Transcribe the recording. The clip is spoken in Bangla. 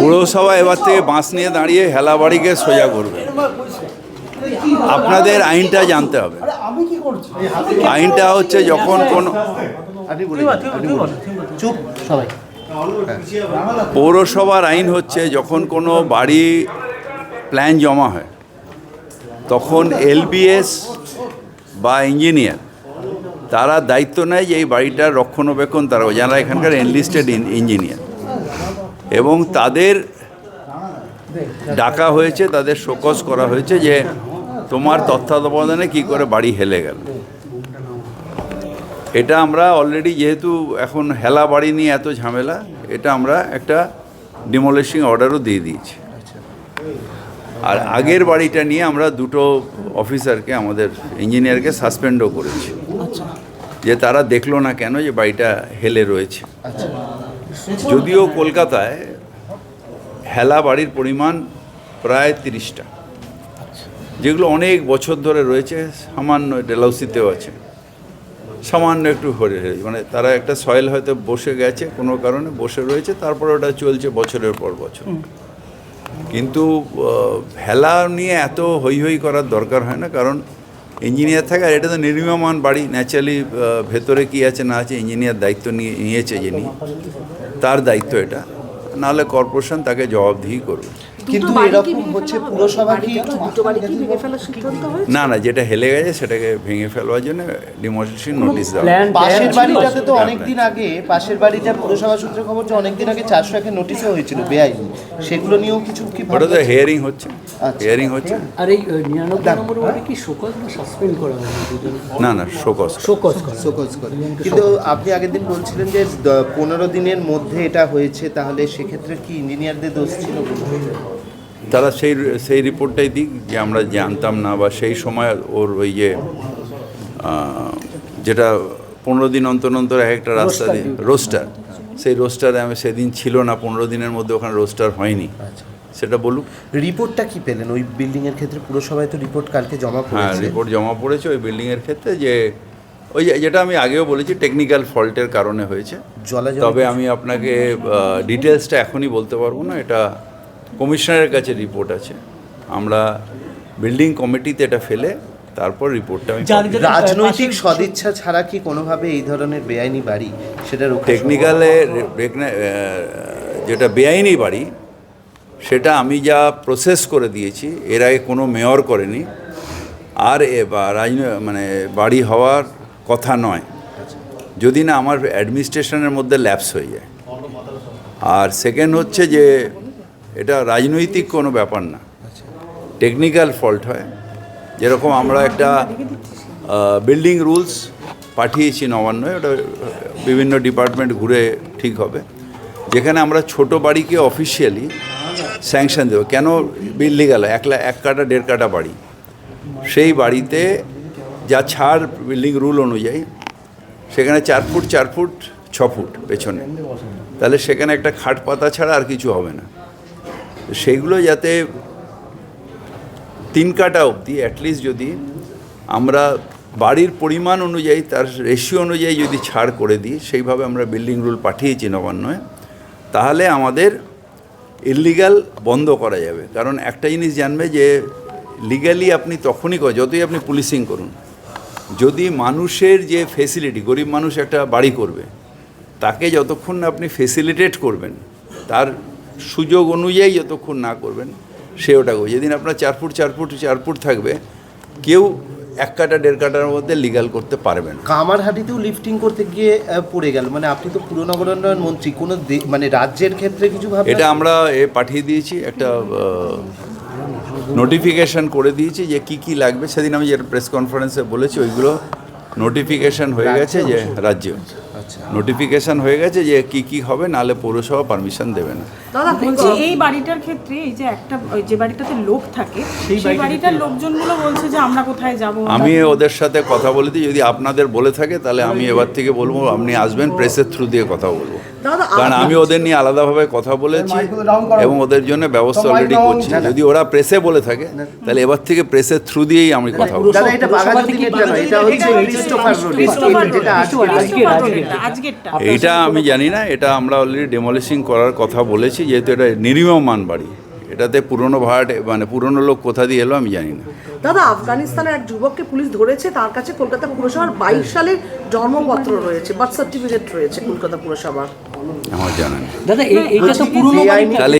পুরসভা এবার থেকে বাঁশ নিয়ে দাঁড়িয়ে হেলাবাড়িকে সোজা করবে। আপনাদের আইনটা জানতে হবে। আইনটা হচ্ছে যখন কোনো। চুপ সবাই। পৌরসভার আইন হচ্ছে যখন কোনো বাড়ি প্ল্যান জমা হয় তখন এলবিএস বা ইঞ্জিনিয়ার তারা দায়িত্ব নেয় যে এই বাড়িটার রক্ষণাবেক্ষণ তারা যারা এখানকার এনলিস্টেড ইঞ্জিনিয়ার এবং তাদের ডাকা হয়েছে তাদের শোকজ করা হয়েছে যে তোমার তত্ত্বাবধানে কি করে বাড়ি হেলে গেল। এটা আমরা অলরেডি যেহেতু এখন হেলা বাড়ি নিয়ে এত ঝামেলা এটা আমরা একটা ডিমোলিশিং অর্ডারও দিয়ে দিয়েছি। আর আগের বাড়িটা নিয়ে আমরা দুটো অফিসারকে আমাদের ইঞ্জিনিয়ারকে সাসপেন্ডও করেছি। যে তারা দেখল না কেন যে বাড়িটা হেলে রয়েছে। যদিও কলকাতায় হেলা বাড়ির পরিমাণ প্রায় তিরিশটা। যেগুলো অনেক বছর ধরে রয়েছে সামান্য ডেলাউসিতেও আছে। সামান্য একটু হরে হয়ে মানে তারা একটা সয়েল হয়তো বসে গেছে কোনো কারণে বসে রয়েছে তারপরে ওটা চলছে বছরের পর বছর। কিন্তু আহ, ভেলা নিয়ে এত হই হই করার দরকার হয় না কারণ ইঞ্জিনিয়ার থাকে আর এটা তো নির্মীয়মান বাড়ি। ন্যাচারালি ভেতরে কি আছে না আছে ইঞ্জিনিয়ার দায়িত্ব নিয়ে নিয়েছে যিনি। তার দায়িত্ব এটা। নাহলে কর্পোরেশন তাকে জবাবদিহি করবে। কিন্তু এরকম হচ্ছে পুরসভা কি বাড়িটা দুটো বাড়ি কি ভেঙে ফেলার সিদ্ধান্ত হয়েছে না না যেটা হেলে গেছে সেটাকে ভেঙে ফেলবার জন্য ডিমোলিশন নোটিশ দেওয়া পাশের বাড়িটাতে তো হ্যাঁ, অনেকদিন আগে পাশের বাড়িটা পুরসভা সূত্রে খবর যে অনেকদিন আগে চারশো একের নোটিশও হয়েছিল বেআইনি। সেগুলো নিয়েও কিছু কি ওটা তো হিয়ারিং হচ্ছে। আচ্ছা। হিয়ারিং হচ্ছে। আর এই আহ, নিরানব্বই নম্বর ওয়ার্ডে কি শোকজ না সাসপেন্ড করা হবে না না শোকজ। করা। শোকজ করে। কিন্তু আপনি আগের দিন বলছিলেন যে দ- পনেরো দিনের মধ্যে এটা হয়েছে তাহলে সেক্ষেত্রে কি ইঞ্জিনিয়ারদের দোষ ছিল তারা সেই সেই রিপোর্টটাই দিক যে আমরা জানতাম না বা সেই সময় ওর ওই যে যেটা পনেরো দিন অন্তর অন্তর এক একটা রাস্তা দিয়ে রোস্টার সেই রোস্টারে আমি সেদিন ছিল না পনেরো দিনের মধ্যে ওখানে রোস্টার হয়নি। সেটা বলুক। রিপোর্টটা কি পেলেন? ওই বিল্ডিং এর ক্ষেত্রে পুরসভায় তো রিপোর্ট কালকে জমা হ্যাঁ রিপোর্ট জমা পড়েছে ওই বিল্ডিংয়ের ক্ষেত্রে যে ওই যেটা আমি আগেও বলেছি টেকনিক্যাল ফল্টের কারণে হয়েছে। তবে আমি আপনাকে ডিটেলসটা এখনই বলতে পারব না এটা কমিশনারের কাছে রিপোর্ট আছে। আমরা বিল্ডিং কমিটিতে এটা ফেলে তারপর রিপোর্টটা আমি রাজনৈতিক সদিচ্ছা ছাড়া কি কোনোভাবে এই ধরনের বেআইনি বাড়ি সেটা রক্ষা টেকনিক্যালে যেটা বেআইনি বাড়ি সেটা আমি যা প্রসেস করে দিয়েছি এর আগে কোনো মেয়র করেনি। আর এ বা মানে বাড়ি হওয়ার কথা নয়। যদি না আমার অ্যাডমিনিস্ট্রেশনের মধ্যে ল্যাপস হয়ে যায়। আর সেকেন্ড হচ্ছে যে এটা রাজনৈতিক কোনো ব্যাপার না। টেকনিক্যাল ফল্ট হয়। যেরকম আমরা একটা বিল্ডিং রুলস পাঠিয়েছি নবান্নয় ওটা বিভিন্ন ডিপার্টমেন্ট ঘুরে ঠিক হবে। যেখানে আমরা ছোট বাড়িকে অফিসিয়ালি স্যাংশন দেবো। কেন বিল্ডিং গেল এক লা- এক কাটা দেড় কাটা বাড়ি। সেই বাড়িতে যা ছাড় বিল্ডিং রুল অনুযায়ী সেখানে চার ফুট চার ফুট ছ ফুট পেছনে। তাহলে সেখানে একটা খাট পাতা ছাড়া আর কিছু হবে না। সেইগুলো যাতে তিন কাটা অবধি অ্যাটলিস্ট যদি আমরা বাড়ির পরিমাণ অনুযায়ী, তার রেশিও অনুযায়ী যদি ছাড় করে দিই, সেইভাবে আমরা বিল্ডিং রুল পাঠিয়েছি নবান্নয়, তাহলে আমাদের ইলিগাল বন্ধ করা যাবে। কারণ একটা জিনিস জানবে যে লিগালি আপনি তখনই করেন যতই আপনি পুলিশিং করুন, যদি মানুষের যে ফেসিলিটি গরিব মানুষ একটা বাড়ি করবে, তাকে যতক্ষণ না আপনি ফেসিলিটেট করবেন, তার সুযোগ অনুযায়ী যতক্ষণ না করবেন সে ওটা করবে। যেদিন আপনার চার ফুট চার ফুট চার ফুট থাকবে কেউ এক কাটা দেড় কাটার মধ্যে লিগাল করতে পারবে না। কামারহাটিতেও লিফটিং করতে গিয়ে পড়ে গেল। মানে আপনি তো পুর নগরোন্নয়ন মন্ত্রী কোনো মানে রাজ্যের ক্ষেত্রে কিছু ভাবনা? এটা আমরা এ পাঠিয়ে দিয়েছি একটা নোটিফিকেশন করে দিয়েছি যে কি কি লাগবে। সেদিন আমি যেটা প্রেস কনফারেন্সে বলেছি ওইগুলো নোটিফিকেশন হয়ে গেছে যে রাজ্য। নোটিফিকেশন হয়ে গেছে যে কি কি হবে নালে পৌরসভা পারমিশন দেবে না। দাদা বলছি এই বাড়িটার ক্ষেত্রে এই যে একটা যে বাড়িটাতে লোক থাকে সেই বাড়িটার লোকজনগুলো বলছে যে আমরা কোথায় যাব আমি ওদের সাথে কথা বলে দিই যদি আপনাদের বলে থাকে তাহলে আমি এবার থেকে বলব আপনি আসবেন প্রেসের থ্রু দিয়ে কথা বলব। কারণ আমি ওদের নিয়ে আলাদাভাবে কথা বলেছি এবং ওদের জন্য ব্যবস্থা অলরেডি করছি। যদি ওরা প্রেসে বলে থাকে তাহলে এবার থেকে প্রেসের থ্রু দিয়েই আমি কথা বলব। দাদা এটা বাঘাযতীন এটা নয় এটা হচ্ছে এইটা আমি জানি না এটা আমরা অলরেডি ডেমলিশিং করার কথা বলেছি যেহেতু এটা নির্মমান বাড়ি। এটাতে পুরনো ভাট মানে পুরনো লোক কোথা দিয়ে এলো আমি জানি না। দাদা আফগানিস্তানের এক যুবককে পুলিশ ধরেছে তার কাছে কলকাতা পুরসভার বাইশ সালের জন্মপত্র রয়েছে বার্থ সার্টিফিকেট রয়েছে কলকাতা পুরসভার। আমার জানা নেই। দাদা এই- এইটা তো পুরনো বাড়ি তাহলে